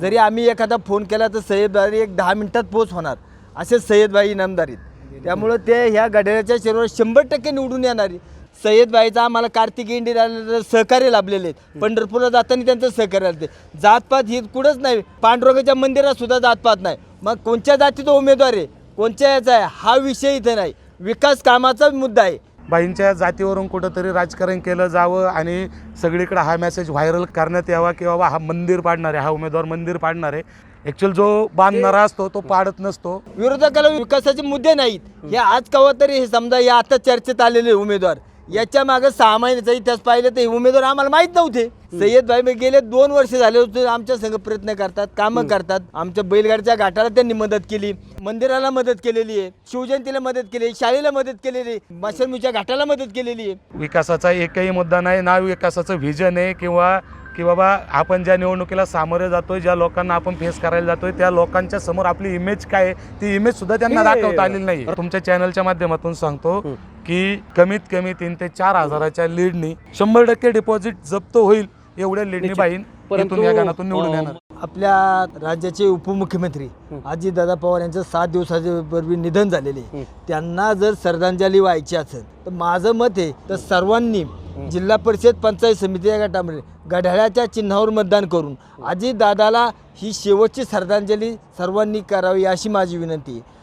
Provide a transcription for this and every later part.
जरी आम्ही एखादा फोन केला तर सय्यदबाई एक दहा मिनिटात पोच होणार. असे सय्यदबाई इनामदारीत त्यामुळं ते ह्या घड्याळाच्या शरीरावर शंभर टक्के निवडून येणारी सय्यदबाईचा आम्हाला कार्तिक इंडिया सहकार्य लाभलेले आहेत. पंढरपूरला जाताना त्यांचं सहकार्य आलं जातपात ही कुठंच नाही. पांडुरंगाच्या मंदिरात सुद्धा जातपात नाही. मग कोणत्या जातीचा उमेदवार आहे? कोणत्या याचा आहे? हा विषय इथं नाही. विकास कामाचा मुद्दा आहे. बाईंच्या जातीवरून कुठंतरी राजकारण केलं जावं आणि सगळीकडे हा मेसेज व्हायरल करण्यात यावा की बाबा हा मंदिर पाडणार आहे हा उमेदवार मंदिर पाडणार आहे. ॲक्च्युअल जो बांधणारा असतो तो पाडत नसतो. विरोधकाला विकासाचे मुद्दे नाहीत. हे आज कवा तरी हे समजा या आता चर्चेत आलेले उमेदवार. याच्या मागे सहा महिन्याचा इतिहास पाहिलं तर हे उमेदवार आम्हाला माहीत नव्हते. सय्यद भाई गेले दोन वर्ष झाले होते आमच्या संघ प्रयत्न करतात कामं करतात. आमच्या बैलगाडीच्या घाटाला त्यांनी मदत केली मंदिराला मदत केलेली आहे शिवजयंतीला मदत केली शाळेला मदत केलेली आहे माशर्मीच्या घाटाला मदत केलेली आहे. विकासाचा एकही मुद्दा नाही ना विकासाचं व्हिजन आहे किंवा की बाबा आपण ज्या निवडणुकीला सामोरे जातोय ज्या लोकांना आपण फेस करायला जातोय त्या लोकांच्या समोर आपली इमेज काय आहे ती इमेज सुद्धा त्यांना दाखवता आलेली नाही. तुमच्या चॅनलच्या माध्यमातून सांगतो की कमीत कमी तीन ते चार हजाराच्या लीडनी शंभर टक्के डिपॉझिट जप्त होईल एवढ्या लीडनी बाईन या गाण्यातून निवडून येणार. आपल्या राज्याचे उपमुख्यमंत्री अजितदादा पवार यांचं सात दिवसाच्या पूर्वी निधन झालेले आहे. त्यांना जर श्रद्धांजली व्हायची असेल तर माझं मत आहे तर सर्वांनी जिल्हा परिषद पंचायत समिती या गटामध्ये गढाळ्याच्या चिन्हावर मतदान करून अजितदादाला ही शेवटची श्रद्धांजली सर्वांनी करावी अशी माझी विनंती आहे.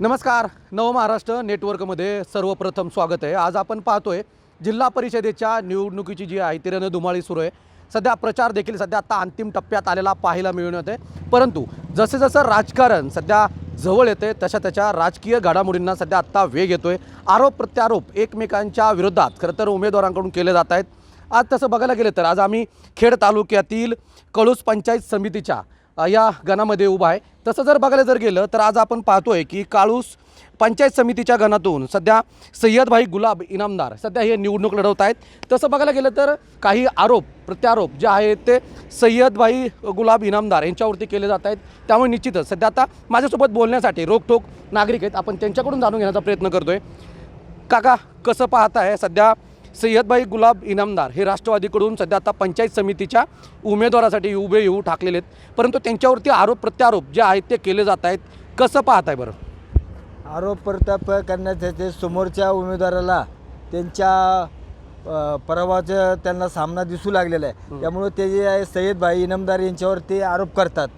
नमस्कार. नवमहाराष्ट्र नेटवर्कमध्ये सर्वप्रथम स्वागत आहे. आज आपण पाहतोय जिल्हा परिषदेच्या निवडणुकीची जी आहे ती रणधुमाळी सुरू आहे. सध्या प्रचार देखील सध्या आता अंतिम टप्प्यात आलेला पाहायला मिळून येते परंतु जसे जसं राजकारण सध्या जवळ येते तशा त्याच्या राजकीय घडामोडींना सध्या आत्ता वेग येतो आहे आरोप प्रत्यारोप एकमेकांच्या विरोधात खरं तर उमेदवारांकडून केले जात आहेत. आज तसं बघायला गेलं तर आज आम्ही खेड तालुक्यातील कळूस पंचायत समितीच्या या गणामध्ये उभा आहे. तसं जर बघायला जर गेलं तर आज आपण पाहतोय की काळूस पंचायत समितीच्या गणातून सध्या सय्यदभाई गुलाब इनामदार सध्या हे निवडणूक लढवत आहेत. तसं बघायला गेलं तर काही आरोप प्रत्यारोप जे आहेत ते सय्यदभाई गुलाब इनामदार यांच्यावरती केले जात आहेत. त्यामुळे निश्चितच सध्या आता माझ्यासोबत बोलण्यासाठी रोकठोक नागरिक आहेत. आपण त्यांच्याकडून जाणून घेण्याचा प्रयत्न करतोय. काका कसं पाहताय सध्या सय्यदभाई गुलाब इनामदार हे राष्ट्रवादीकडून सध्या आता पंचायत समितीच्या उमेदवारासाठी उभे येऊ ठाकलेले आहेत परंतु त्यांच्यावरती आरोप प्रत्यारोप जे आहेत ते केले जात आहेत. कसं पाहताय बरं? आरोप प्रताप करण्याचे ते समोरच्या उमेदवाराला त्यांच्या पराभवाचा त्यांना सामना दिसू लागलेला आहे. त्यामुळे ते जे आहे सय्यद भाई इनामदार यांच्यावर ते आरोप करतात.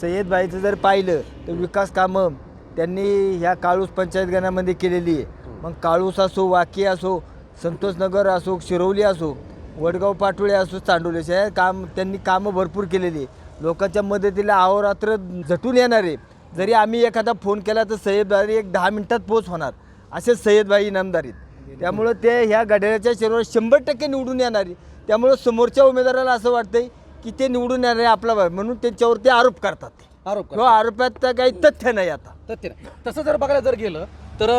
सय्यद भाईचं जर पाहिलं तर विकास कामं त्यांनी ह्या काळूस पंचायत गणामध्ये केलेली आहे. मग काळूस असो वाकी असो संतोषनगर असो शिरवली असो वडगाव पाटोळे असो चांडोली असे हे काम त्यांनी कामं भरपूर केलेली. आहे लोकांच्या मदतीला अहोरात्र झटून येणार. आहे जरी आम्ही एखादा फोन केला तर सय्यदबाई एक दहा मिनिटात पोच होणार. असे सय्यदबाई इनामदारीत त्यामुळं ते ह्या घड्याळाच्या शरीरावर शंभर टक्के निवडून येणार. आहे त्यामुळं समोरच्या उमेदवाराला असं वाटतंय की ते निवडून येणार आहे आपला भाई म्हणून त्यांच्यावर ते आरोप करतात. आरोप आरोपात काही तथ्य नाही आता. तथ्य नाही. तसं जर बघायला जर गेलं तर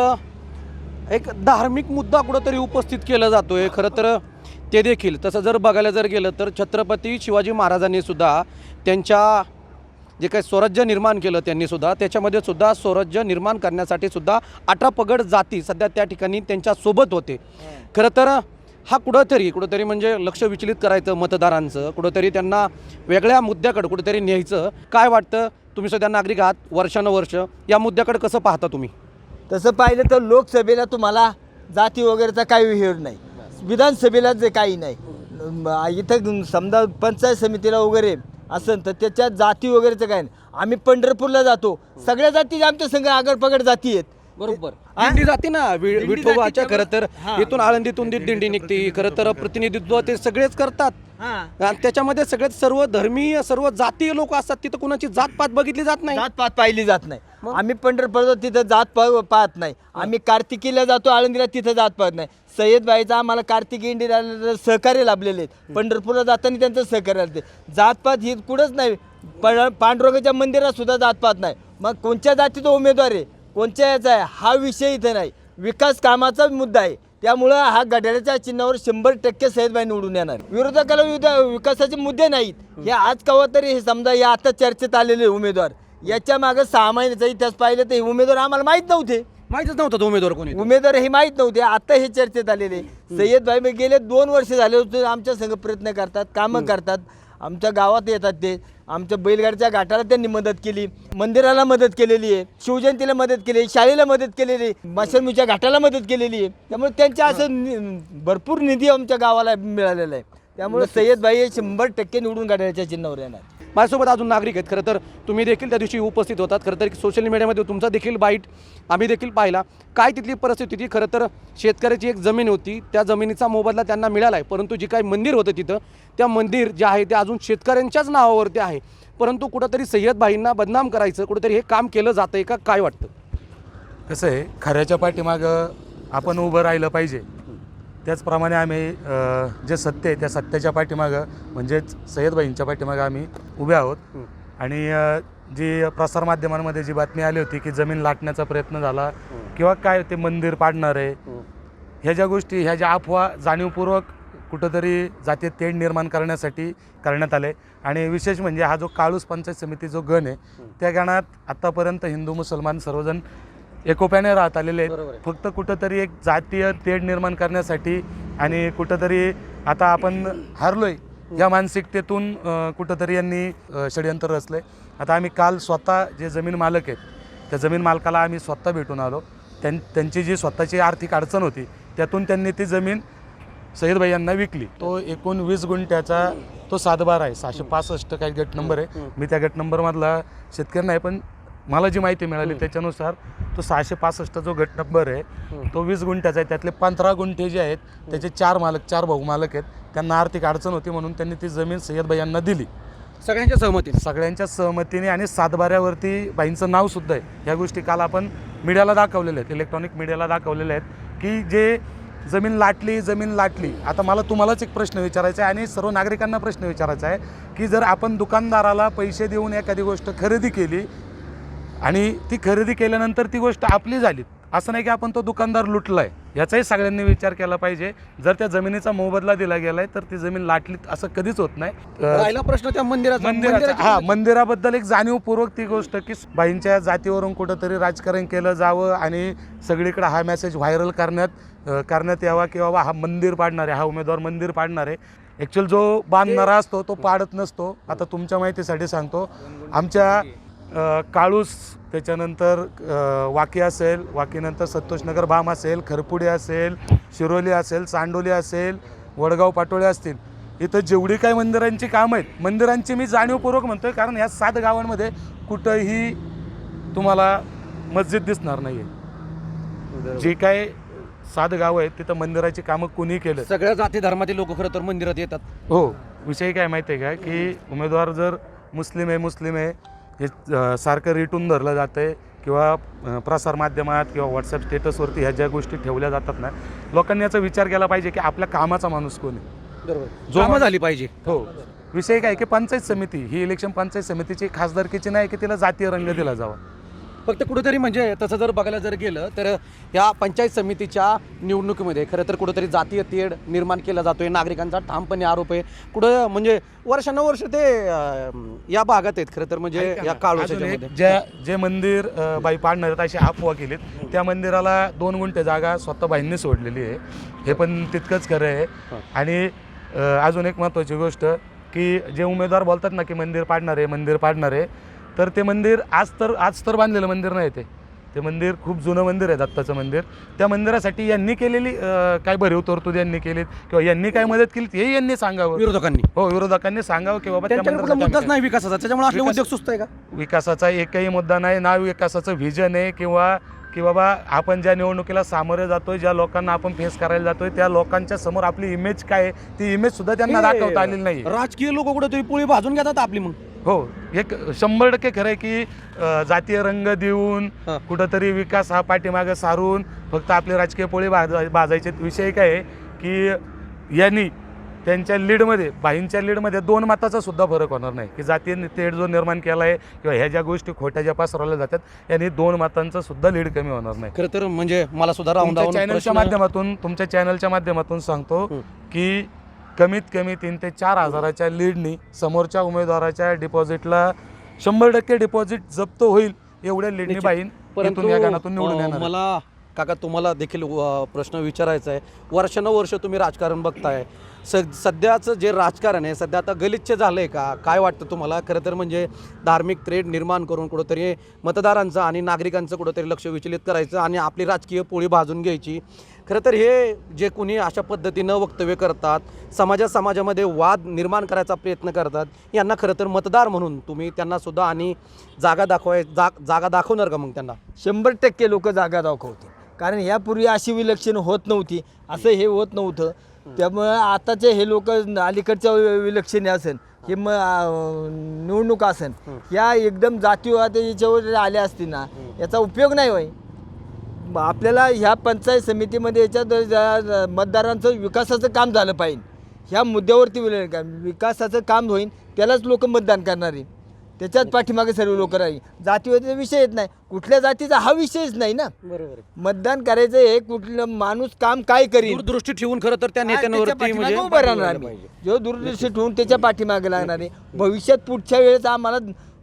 एक धार्मिक मुद्दा कुठंतरी उपस्थित केला जातोय. खरं तर ते देखील. तसं जर बघायला जर गेलं तर छत्रपती शिवाजी महाराजांनी सुद्धा त्यांच्या जे काही स्वराज्य निर्माण केलं त्यांनी सुद्धा त्याच्यामध्ये सुद्धा स्वराज्य निर्माण करण्यासाठी सुद्धा अठरा पगड जाती सध्या त्या ठिकाणी त्यांच्यासोबत होते. खरं तर हा कुठंतरी कुठंतरी म्हणजे लक्ष विचलित करायचं मतदारांचं कुठंतरी त्यांना वेगळ्या मुद्द्याकडे कुठंतरी न्यायचं. काय वाटतं? तुम्ही सध्या नागरिक आहात वर्षानुवर्ष. या मुद्द्याकडे कसं पाहता तुम्ही? तसं पाहिलं तर लोकसभेला तुम्हाला जाती वगैरेचा काही विहेर नाही. विधानसभेला जे काही नाही. इथं समजा पंचायत समितीला वगैरे असं तर त्याच्यात जाती वगैरेचं काय नाही. आम्ही पंढरपूरला जातो. सगळ्या जाती आमच्या संघ आगडपगड जाती आहेत. बरोबर? दिंडी जाते ना वि- दिंडी विठोबाच्या जाते खरं तर. इथून आळंदीतून दिंडी निघते खरं तर प्रतिनिधित्व ते सगळेच करतात. हां. आणि त्याच्यामध्ये सगळेच सर्व धर्मीय सर्व जातीय लोक असतात तिथं कुणाची जात पात बघितली जात नाही. जात पात पाहिली जात नाही. आम्ही पंढरपूरला तिथं जात पा- पाहत नाही. आम्ही कार्तिकीला जातो आळंदीला तिथं जात पाहत नाही. सय्यद बाईचा आम्हाला कार्तिकी इंडिया सहकार्य लाभलेले आहेत. पंढरपूरला जाताना त्यांचं सहकार्य लाभले जात पात ही कुठंच नाही. पण पांडुरंगाच्या मंदिरात सुद्धा जात पात नाही. मग कोणत्या जातीचा उमेदवार आहे? कोणत्या याचा आहे? हा विषय इथं नाही. विकास कामाचा मुद्दा आहे. त्यामुळं हा घड्याळाच्या चिन्हावर शंभर टक्के सय्यदबाई निवडून येणार. विरोधकाला विविध विकासाचे मुद्दे नाहीत. हे आज कवा तरी हे समजा या आता चर्चेत आलेले उमेदवार याच्या मागे सहा महिन्याचा इतिहास पाहिलं तर हे उमेदवार आम्हाला माहीत नव्हते. माहितच नव्हतं तो उमेदवार कोणी उमेदवार हे माहीत नव्हते. आता हे चर्चेत आलेले. सय्यद भाई मी गेले दोन वर्ष झाले होते. आमच्या संघ प्रयत्न करतात कामं करतात. आमच्या गावात येतात ते. आमच्या बैलगाडीच्या घाटाला त्यांनी मदत केली. मंदिराला मदत केलेली आहे. शिवजयंतीला मदत केली. आहे, शाळेला मदत केलेली आहे. माशरमीच्या घाटाला मदत केलेली आहे. त्यामुळे त्यांच्या असं नि- भरपूर निधी आमच्या गावाला मिळालेला आहे. त्यामुळे सय्यद भाई हे शंभर टक्के निवडून काढायच्या चिन्हावर येणार. माझ्यासोबत अजून नागरिक आहेत. खरं तर तुम्ही देखील त्या दिवशी उपस्थित होतात. खरं तर सोशल मीडियामध्ये तुमचा देखील बाईट आम्ही देखील पाहिला. काय तिथली परिस्थिती होती? खरं तर शेतकऱ्याची एक जमीन होती. त्या जमिनीचा मोबदला त्यांना मिळाला आहे परंतु जे काही मंदिर होतं तिथं त्या मंदिर जे आहे ते अजून शेतकऱ्यांच्याच नावावरती आहे. परंतु कुठंतरी सय्यदभाईंना बदनाम करायचं कुठंतरी हे काम केलं जातं आहे का? काय वाटतं? कसं आहे खऱ्याच्या पाठीमागं आपण उभं राहिलं पाहिजे. त्याचप्रमाणे आम्ही जे सत्य आहे त्या सत्याच्या पाठीमागं म्हणजेच सय्यदबाईंच्या पाठीमागं आम्ही उभे आहोत. आणि जी प्रसारमाध्यमांमध्ये जी बातमी आली होती की जमीन लाटण्याचा प्रयत्न झाला किंवा काय ते मंदिर पाडणार आहे ह्या ज्या गोष्टी ह्या ज्या अफवा जाणीवपूर्वक कुठंतरी जातीय तेढ निर्माण करण्यासाठी करण्यात आले. आणि विशेष म्हणजे हा जो काळूस पंचायत समिती जो गण आहे त्या गणात आत्तापर्यंत हिंदू मुसलमान सर्वजण एकोप्याने राहत आलेले आहेत. फक्त कुठंतरी एक जातीय तेढ निर्माण करण्यासाठी आणि कुठंतरी आता आपण हारलोय या मानसिकतेतून कुठंतरी यांनी षडयंत्र रचलंय. आता आम्ही काल स्वतः जे जमीन मालक आहेत त्या जमीन मालकाला आम्ही स्वतः भेटून आलो. त्यां त्यांची जी स्वतःची आर्थिक अडचण होती त्यातून त्यांनी ती जमीन सईदभाई यांना विकली. तो एकूण वीस गुंठ्याचा तो सातबार आहे सहाशे पासष्ट काही गट नंबर आहे. मी त्या गट नंबरमधला शेतकरी नाही पण मला जी माहिती मिळाली त्याच्यानुसार तो सहाशे पासष्ट जो गट नंबर आहे तो वीस गुंठ्याचा आहे. त्यातले पंधरा गुंठे जे आहेत त्याचे चार मालक चार भाऊ मालक आहेत. त्यांना आर्थिक अडचण होती म्हणून त्यांनी ती जमीन सय्यदभाई यांना दिली. सगळ्यांच्या सहमतीने? सगळ्यांच्या सहमतीने आणि सातबाऱ्यावरती बाईंचं नाव सुद्धा आहे. ह्या गोष्टी काल आपण मीडियाला दाखवलेल्या आहेत इलेक्ट्रॉनिक मीडियाला दाखवलेल्या आहेत की जे जमीन लाटली जमीन लाटली. आता मला तुम्हालाच एक प्रश्न विचारायचा आहे आणि सर्व नागरिकांना प्रश्न विचारायचा आहे की जर आपण दुकानदाराला पैसे देऊन एखादी गोष्ट खरेदी केली आणि ती खरेदी केल्यानंतर ती गोष्ट आपली झाली. असं नाही की आपण तो दुकानदार लुटलाय. याचाही सगळ्यांनी विचार केला पाहिजे. जर त्या जमिनीचा मोबदला दिला गेलाय तर ती जमीन लाटली असं कधीच होत नाही. राहिला प्रश्न त्या मंदिराचा. मंदिराचा. हा मंदिराबद्दल एक जाणीवपूर्वक ती गोष्ट की बाईंच्या जातीवरून कुठंतरी राजकारण केलं जावं आणि सगळीकडे हा मेसेज व्हायरल करण्यात करण्यात यावा की बाबा हा मंदिर पाडणार आहे हा उमेदवार मंदिर पाडणार. आहे ॲक्च्युअल जो बांधणारा असतो तो पाडत नसतो. आता तुमच्या माहितीसाठी सांगतो. आमच्या काळूस त्याच्यानंतर वाकी असेल वाकीनंतर संतोषनगर भाम असेल खरपुडी असेल शिरोली असेल चांडोली असेल वडगाव पाटोळे असतील. इथं जेवढी काही मंदिरांची कामं आहेत मंदिरांची मी जाणीवपूर्वक म्हणतोय कारण ह्या सात गावांमध्ये कुठंही तुम्हाला मस्जिद दिसणार नाही आहे जी काय सात गावं आहेत तिथं मंदिराची कामं कुणी केलं. सगळ्या जाती धर्मातील लोक खरं तर मंदिरात येतात. हो विषय काय माहिती आहे का की उमेदवार जर मुस्लिम आहे मुस्लिम आहे हे सारखं रिटून धरलं जातं आहे किंवा प्रसारमाध्यमात किंवा व्हॉट्सअप स्टेटसवरती ह्या ज्या गोष्टी ठेवल्या जातात ना लोकांनी याचा विचार केला पाहिजे की आपल्या कामाचा माणूस कोण आहे? बरोबर. जो कामं माणूस- झाली पाहिजे. हो. विषय काय की पंचायत समिती ही इलेक्शन पंचायत समितीची खासदारकीची नाही की तिला जातीय रंग दिला जावा. फक्त कुठेतरी म्हणजे तसं जर बघायला जर गेलं तर या पंचायत समितीच्या निवडणुकीमध्ये खरं तर कुठेतरी जातीय तेढ निर्माण केला जातोय. नागरिकांचा ठामपणे आरोप आहे. कुठं म्हणजे वर्षानुवर्ष ते या भागात आहेत खरं तर म्हणजे या काळू ज्या जे मंदिर बाई पाडणार आहेत अशी अफवा केलीत त्या मंदिराला दोन गुंठे जागा स्वतः बाईंनी सोडलेली आहे. हे पण तितकंच खरं आहे. आणि अजून एक महत्त्वाची गोष्ट की जे उमेदवार बोलतात ना की मंदिर पाडणार आहे मंदिर पाडणार आहे तर ते मंदिर आज तर आज तर बांधलेलं मंदिर नाही ते. ते मंदिर खूप जुनं मंदिर आहे दत्ताचं मंदिर. त्या मंदिरासाठी यांनी केलेली काय भरीव तरतूद यांनी केलीत किंवा यांनी काय मदत केली हे यांनी सांगावं. विरोधकांनी. हो विरोधकांनी सांगावं की बाबा त्या मुद्दाच. नाही विकासाचा त्याच्यामुळे उद्योग सुस्त आहे का? विकासाचा एकही मुद्दा नाही ना विकासाचं व्हिजन आहे किंवा की बाबा आपण ज्या निवडणुकीला सामोरे जातोय ज्या लोकांना आपण फेस करायला जातोय त्या लोकांच्या समोर आपली इमेज काय आहे ती इमेज सुद्धा त्यांना दाखवता आलेली नाही राजकीय लोक कुठेतरी पोळी भाजून घेतात आपली मग. हो एक शंभर टक्के खरं आहे की अं, जातीय रंग देऊन हा. कुठंतरी विकास हा पाठीमागं सारून फक्त आपले राजकीय पोळी भाजा भाजायचे विषय काय आहे की यांनी त्यांच्या लीडमध्ये बाईंच्या लीडमध्ये दोन मताचा सुद्धा फरक होणार नाही की जातीय तेढ जो निर्माण केला आहे किंवा ह्या ज्या गोष्टी खोट्या ज्या पसरवल्या जातात यांनी दोन मतांचा सुद्धा लीड कमी होणार नाही खरं तर म्हणजे मला सुद्धा तुमच्या चॅनलच्या माध्यमातून तुमच्या चॅनलच्या माध्यमातून सांगतो हं. की कमीत कमी तीन ते चार हजाराच्या लीडनी समोरच्या उमेदवाराच्या डिपॉझिटला शंभर टक्के डिपॉझिट जप्त होईल एवढ्या लीडनी. बाईन इथून या गाण्यातून निवडून येणार. मला काका तुम्हाला देखील प्रश्न विचारायचा आहे. वर्षानुवर्ष तुम्ही राजकारण बघताय. स सध्याचं जे राजकारण आहे सध्या आता गलिच्छ झालं आहे का? काय वाटतं तुम्हाला? खरं तर म्हणजे धार्मिक त्रेड निर्माण करून कुठंतरी मतदारांचं आणि नागरिकांचं कुठंतरी लक्ष विचलित करायचं आणि आपली राजकीय पोळी भाजून घ्यायची. खरं तर हे जे कुणी अशा पद्धतीनं वक्तव्य करतात समाजा समाजामध्ये वाद निर्माण करायचा प्रयत्न करतात यांना खरं तर मतदार म्हणून तुम्ही त्यांना सुद्धा आणि जागा दाखवाय जा जागा दाखवणार का मग त्यांना? शंभर टक्के लोक जागा दाखवतात. कारण यापूर्वी अशी विलक्षण होत नव्हती असं हे होत नव्हतं. त्यामुळं आताचे हे लोक अलीकडच्या विलक्षण असेल हे म निवडणूक असेल या एकदम जातीवाद याच्यावर आल्या असतील ना याचा उपयोग नाही होय. आपल्याला ह्या पंचायत समितीमध्ये याच्यात मतदारांचं विकासाचं काम झालं पाहिजे. ह्या मुद्द्यावरती विल- विकासाचं काम होईल त्यालाच लोक मतदान करणार आहे त्याच्याच पाठीमागे सर्व लोक राहील. जातीवादीचा विषय येत नाही. कुठल्या जातीचा हा विषयच नाही ना. बरोबर. मतदान करायचं हे कुठलं माणूस काम काय करील? दूरदृष्टी ठेवून खरं तर त्या हा, त्याच्या पाठीमागे म्हणजे उभं राहणार आम्ही जो दूरदृष्टी ठेवून त्याच्या पाठीमागे लागणार आहे. भविष्यात पुढच्या वेळेस आम्हाला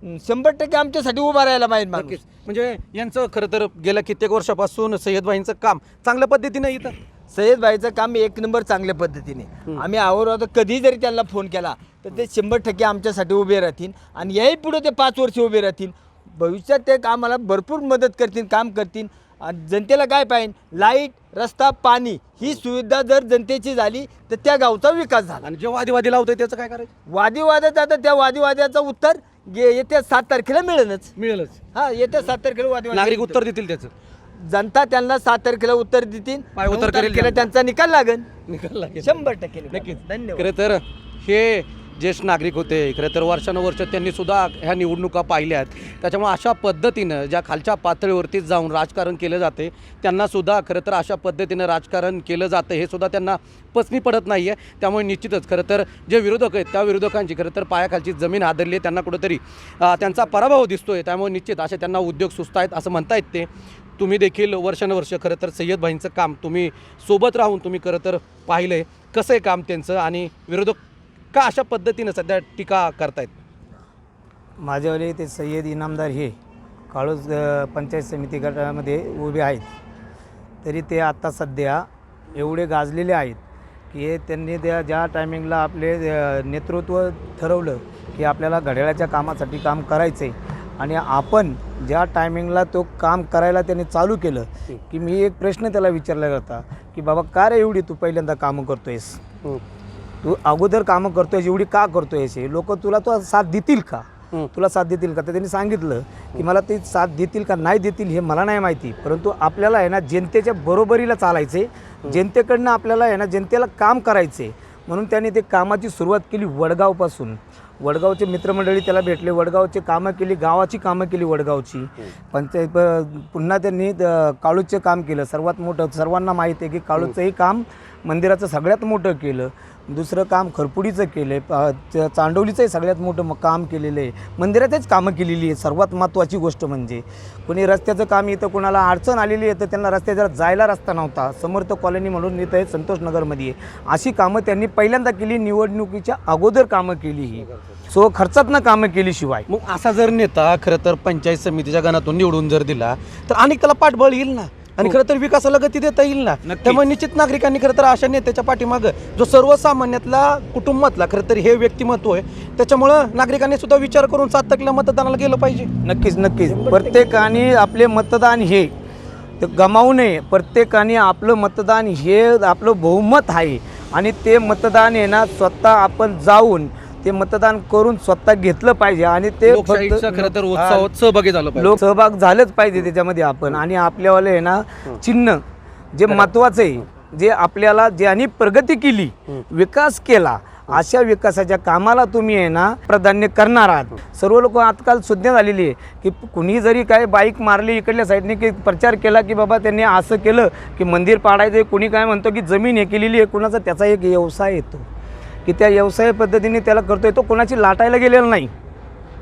अं, शंभर टक्के आमच्यासाठी उभा राहायला पाहिजे माणूस. नक्कीच. म्हणजे यांचं खरं तर गेल्या कित्येक वर्षापासून सय्यदबाईंचं काम चांगल्या पद्धतीनं इथं सय्यद भाईचं काम एक नंबर चांगल्या पद्धतीने. आम्ही आवर कधी जरी त्यांना फोन केला तर ते शंभर टक्के आमच्यासाठी उभे राहतील आणि याही पुढे ते पाच वर्ष उभे राहतील. भविष्यात ते आम्हाला भरपूर मदत करतील काम करतील. आणि जनतेला काय पाहिजे? लाइट रस्ता पाणी ही सुविधा जर जनतेची झाली तर त्या गावचा विकास झाला. आणि जे वादीवादी लावतोय त्याचं काय करायचं? वादीवादात आता त्या वादीवादाचं उत्तर गे- येत्या सात तारखेला मिळेलच. मिळेलच. हा येत्या सात तारखेला वादीवाद नागरिक उत्तर देतील त्याचं. जनता त्यांना सात तारखेला उत्तर देतील. उत्तर नऊ करेल तारखेला जनता. त्यांचा निकाल लागेल. निकाल लागेल. शंभर टक्के निकाल. नक्कीच. धन्यवाद. खरं तर हे ज्येष्ठ नागरिक होते खरं तर वर्षानुवर्ष त्यांनी सुद्धा ह्या निवडणुका पाहिल्यात त्याच्यामुळे अशा पद्धतीनं ज्या खालच्या पातळीवरती जाऊन राजकारण केलं जाते त्यांना सुद्धा खरं तर अशा पद्धतीनं राजकारण केलं जातं हे सुद्धा त्यांना पचनी पडत नाही आहे त्यामुळे निश्चितच खरं तर जे विरोधक आहेत त्या विरोधकांची खरं तर पायाखालची जमीन हादरली आहे. त्यांना कुठंतरी अं, त्यांचा पराभव दिसतोय. त्यामुळे निश्चित असे त्यांना उद्योग सुचत आहेत असं म्हणतायत ते. तुम्ही देखील वर्षानुवर्ष खरं तर सय्यद भाईंचं काम तुम्ही सोबत राहून तुम्ही खरं तर पाहिलं आहे कसं आहे काम त्यांचं आणि विरोधक का अशा पद्धतीनं सध्या टीका करतायत? माझ्यावाले ते सय्यद इनामदार हे काळोज पंचायत समिती गटामध्ये उभे आहेत. तरी ते आत्ता सध्या एवढे गाजलेले आहेत की त्यांनी त्या ज्या टायमिंगला आपले नेतृत्व ठरवलं की आपल्याला घड्याळाच्या कामासाठी काम करायचं आहे आणि आपण ज्या टायमिंगला तो काम करायला त्यांनी चालू केलं की मी एक प्रश्न त्याला विचारला होता की बाबा का रे एवढी तू पहिल्यांदा कामं करतोयस? तू अगोदर कामं करतोय एवढी का करतोय हे? लोक तुला तो साथ देतील का. तुला साथ देतील का? तर त्यांनी सांगितलं की मला ते साथ देतील का नाही देतील हे मला नाही माहिती. परंतु आपल्याला आहे ना जनतेच्या बरोबरीला चालायचे जनतेकडनं आपल्याला आहे ना जनतेला काम करायचे म्हणून त्यांनी ते कामाची सुरुवात केली वडगावपासून. वडगावचे मित्रमंडळी त्याला भेटले. वडगावचे कामं केली गावाची कामं केली वडगावची. पंचायत पुन्हा त्यांनी काळूचं काम केलं. सर्वात मोठं सर्वांना माहीत आहे की काळूचंही काम मंदिराचं सगळ्यात मोठं केलं. दुसरं काम खरपुडीचं केलं आहे चांडवलीचंही सगळ्यात मोठं काम केलेलं आहे. मंदिरातच कामं केलेली आहे सर्वात महत्त्वाची गोष्ट म्हणजे कोणी रस्त्याचं काम येतं कोणाला अडचण आलेली आहे तर त्यांना रस्त्याच्या जायला रस्ता नव्हता. समर्थ कॉलनी म्हणून इथं आहे संतोषनगरमध्ये अशी कामं त्यांनी पहिल्यांदा केली निवडणुकीच्या अगोदर कामं केली ही. सो खर्चातनं कामं केली शिवाय. मग असा जर नेता खरं तर पंचायत समितीच्या गणातून निवडून जर दिला तर अनेक त्याला पाठबळ येईल ना? आणि खरं तर विकासाला गती देता येईल ना. त्यामुळे निश्चित नागरिकांनी खरं तर अशा नेत्याच्या पाठीमागं जो सर्वसामान्यातला कुटुंबातला खरं तर हे व्यक्तिमत्व आहे त्याच्यामुळं नागरिकांनी सुद्धा विचार करून सात टक्केला मतदानाला गेलं पाहिजे. नक्कीच नक्कीच. प्रत्येकाने आपले मतदान हे ते गमावू नये. प्रत्येकाने आपलं मतदान हे आपलं बहुमत आहे. आणि ते मतदान आहे ना स्वतः आपण जाऊन ते मतदान करून स्वतः घेतलं पाहिजे आणि ते लोकशाहीचा खरं तर उत्सवात सहभागी झालं पाहिजे. लोक सहभाग झालंच पाहिजे त्याच्यामध्ये आपण. आणि आपल्यावाले आहे ना चिन्ह जे महत्वाचं आहे जे आपल्याला ज्यांनी प्रगती केली विकास केला अशा विकासाच्या कामाला तुम्ही आहे ना प्राधान्य करणार आहात. सर्व लोक आजकाल सुज्ञ झालेली आहे की कुणी जरी काय बाईक मारली इकडल्या साईडने की प्रचार केला की बाबा त्यांनी असं केलं की मंदिर पाडायचं कुणी काय म्हणतो की जमीन हे केलेली आहे कुणाचा त्याचा एक व्यवसाय येतो. की त्या व्यवसाय पद्धतीने त्याला करतोय. तो कोणाची लाटायला गेलेला नाही.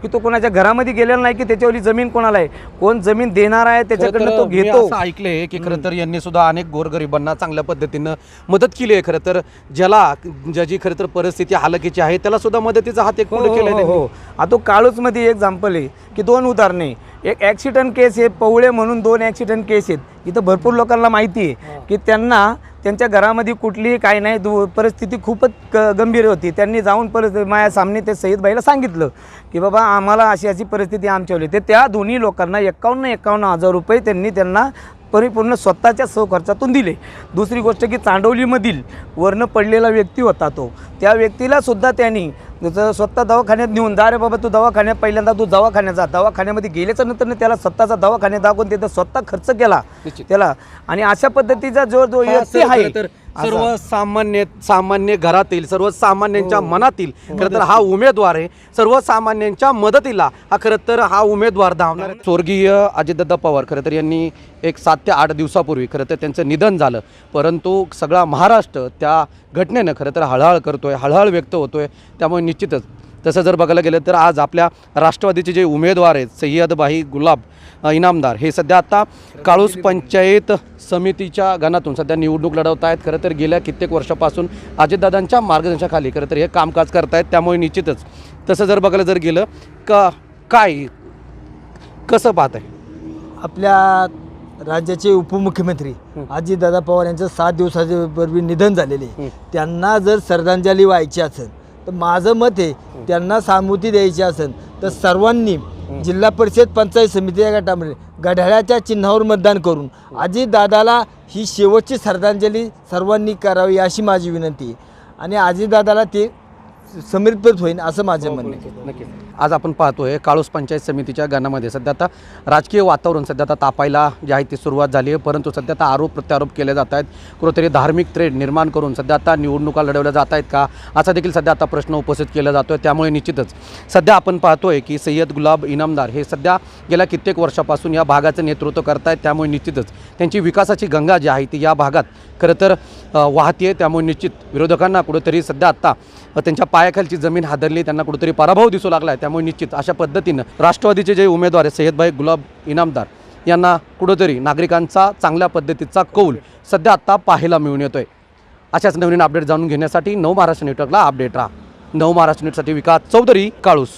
की तो कोणाच्या घरामध्ये गेलेला नाही की त्याच्यावरली जमीन कोणाला आहे. कोण जमीन देणार आहे त्याच्याकडनं तो घेतो. असं ऐकलंय की खरं तर यांनी सुद्धा अनेक गोरगरिबांना चांगल्या पद्धतीनं मदत केली आहे खरं तर. ज्याला ज्याची खरं तर परिस्थिती हालकीची आहे त्याला सुद्धा मदतीचा हात एक हो, पुढे हो, हो, त्यांनी. हो आता काळूचमध्ये एक एक्झाम्पल आहे की दोन उदाहरणे. एक ॲक्सिडेंट केस आहे पवळे म्हणून दोन ॲक्सिडेंट केस आहेत. इथं भरपूर लोकांना माहिती आहे की त्यांना त्यांच्या घरामध्ये कुठलीही काय नाही दु परिस्थिती खूपच क गंभीर होती. त्यांनी जाऊन परत माझ्या सामने ते सईदबाईला सांगितलं की बाबा आम्हाला अशी अशी परिस्थिती आमच्यावली ते त्या दोन्ही लोकांना एकावन्न एकावन्न हजार रुपये त्यांनी त्यांना परिपूर्ण स्वतःच्या सहखर्चातून दिले. दुसरी गोष्ट की चांडवलीमधील वरनं पडलेला व्यक्ती होता तो. त्या व्यक्तीलासुद्धा त्यांनी जसं स्वतः दवाखान्यात नेऊन जा रे बाबा तू दवाखान्यात पहिल्यांदा तू दवाखान्यात जा दवाखान्यामध्ये गेल्याच्यानंतर त्याला स्वतःचा दवाखान्यात दाखवून तिथं स्वतः खर्च केला. त्याला आणि अशा पद्धतीचा जो जो व्यक्ती आहे तर सर्वसामान्य सामान्य घरातील सर्वसामान्यांच्या हो. मनातील खरं तर हा उमेदवार आहे सर्वसामान्यांच्या मदतीला हा खरं तर हा उमेदवार धावणार. स्वर्गीय अजितदादा पवार खरं तर यांनी एक सात ते आठ दिवसापूर्वी खरं तर त्यांचं निधन झालं परंतु सगळा महाराष्ट्र त्या घटनेनं खरं तर हळहळ करतोय हळहळ व्यक्त होतोय त्यामुळे निश्चितच तसं जर बघायला गेलं तर आज आपल्या राष्ट्रवादीचे जे उमेदवार आहेत सय्यदबाई गुलाब इनामदार हे सध्या आता काळूस पंचायत समितीच्या गणातून सध्या निवडणूक लढवत आहेत खरं तर गेल्या कित्येक वर्षापासून अजितदादांच्या मार्गदर्शनाखाली खरं तर हे कामकाज करतायत त्यामुळे निश्चितच. तसं जर बघायला जर गेलं का काय कसं पाहत आहे आपल्या राज्याचे उपमुख्यमंत्री अजितदादा पवार यांचं सात दिवसाच्या पूर्वी निधन झालेले. त्यांना जर श्रद्धांजली व्हायची असेल तर माझं मत आहे त्यांना सामुती द्यायची असेल तर सर्वांनी जिल्हा परिषद पंचायत समिती या गटामध्ये घड्याळाच्या चिन्हावर मतदान करून अजितदादाला ही शेवटची श्रद्धांजली सर्वांनी करावी अशी माझी विनंती आहे. आणि अजितदादाला ते समर्पित होईल असं माझं म्हणणं आहे. नक्कीच. आज आपण पाहतोय काळूस पंचायत समितीच्या गणामध्ये. सध्या आता राजकीय वातावरण सध्या आता तापायला जे आहे ती सुरुवात झाली आहे. परंतु सध्या आता आरोप प्रत्यारोप केले जात आहेत. कुठेतरी धार्मिक ट्रेड निर्माण करून सध्या आता निवडणुका लढवल्या जात आहेत का? असा देखील सध्या आता प्रश्न उपस्थित केला जातोय. त्यामुळे निश्चितच सध्या आपण पाहतोय की सय्यद गुलाब इनामदार हे सध्या गेल्या कित्येक वर्षापासून या भागाचं नेतृत्व करतायत. त्यामुळे निश्चितच त्यांची विकासाची गंगा जी आहे ती या भागात खरं तर वाहती आहे त्यामुळे निश्चित विरोधकांना कुठेतरी सध्या आत्ता त्यांच्या पायाखालची जमीन हादरली. त्यांना कुठेतरी पराभव दिसू लागला आहे त्यामुळे निश्चित अशा पद्धतीनं राष्ट्रवादीचे जे उमेदवार आहेत सय्यदभाई गुलाब इनामदार यांना कुठंतरी नागरिकांचा चांगल्या पद्धतीचा कौल सध्या आत्ता पाहायला मिळून येतोय. अशाच नवीन अपडेट जाणून घेण्यासाठी नव महाराष्ट्र नेटवर्कला अपडेट राहा. नव महाराष्ट्र नेटसाठी विकास चौधरी काळूस.